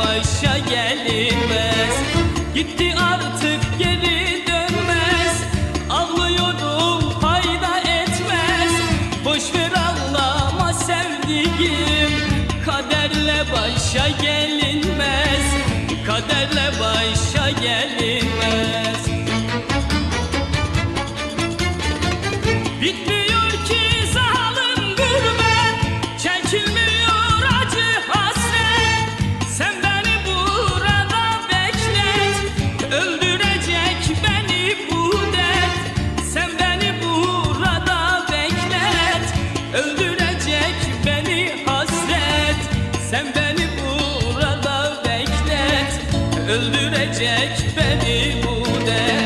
başa gelinmez Gitti artık geri dönmez. Ağlıyorum fayda etmez. Boşver ağlama sevdiğim. Kaderle başa gelinmez. Kaderle başa gelinmez. Bitti Öldürecek beni bu dert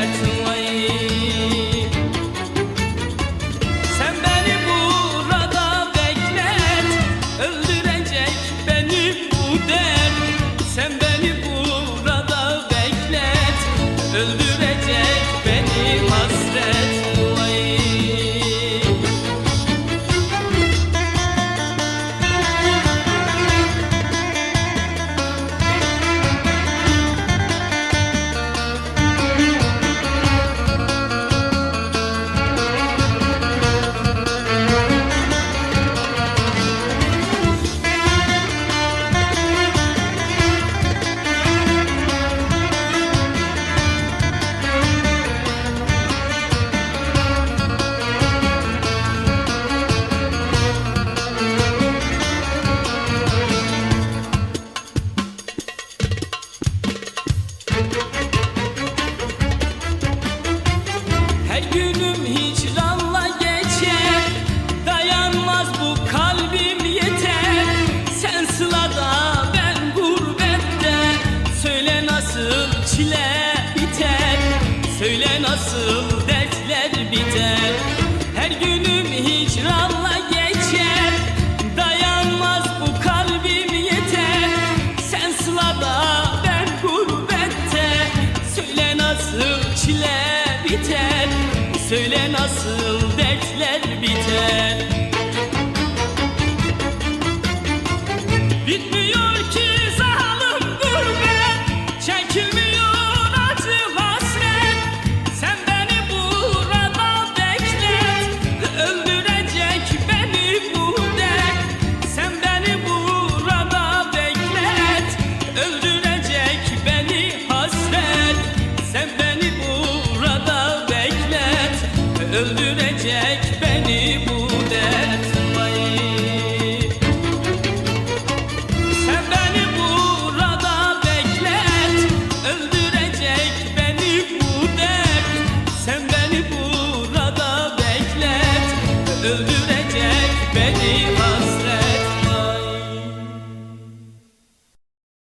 Söyle nasıl dertler biter. Her günüm hicranla geçer. Dayanmaz bu kalbim yeter. Sen sılada ben gurbette. Söyle nasıl çile biter. Söyle nasıl dertler biter. Bitmiyor Öldürecek beni bu dert Vay. Sen beni burada beklet Öldürecek beni bu dert Sen beni burada beklet Öldürecek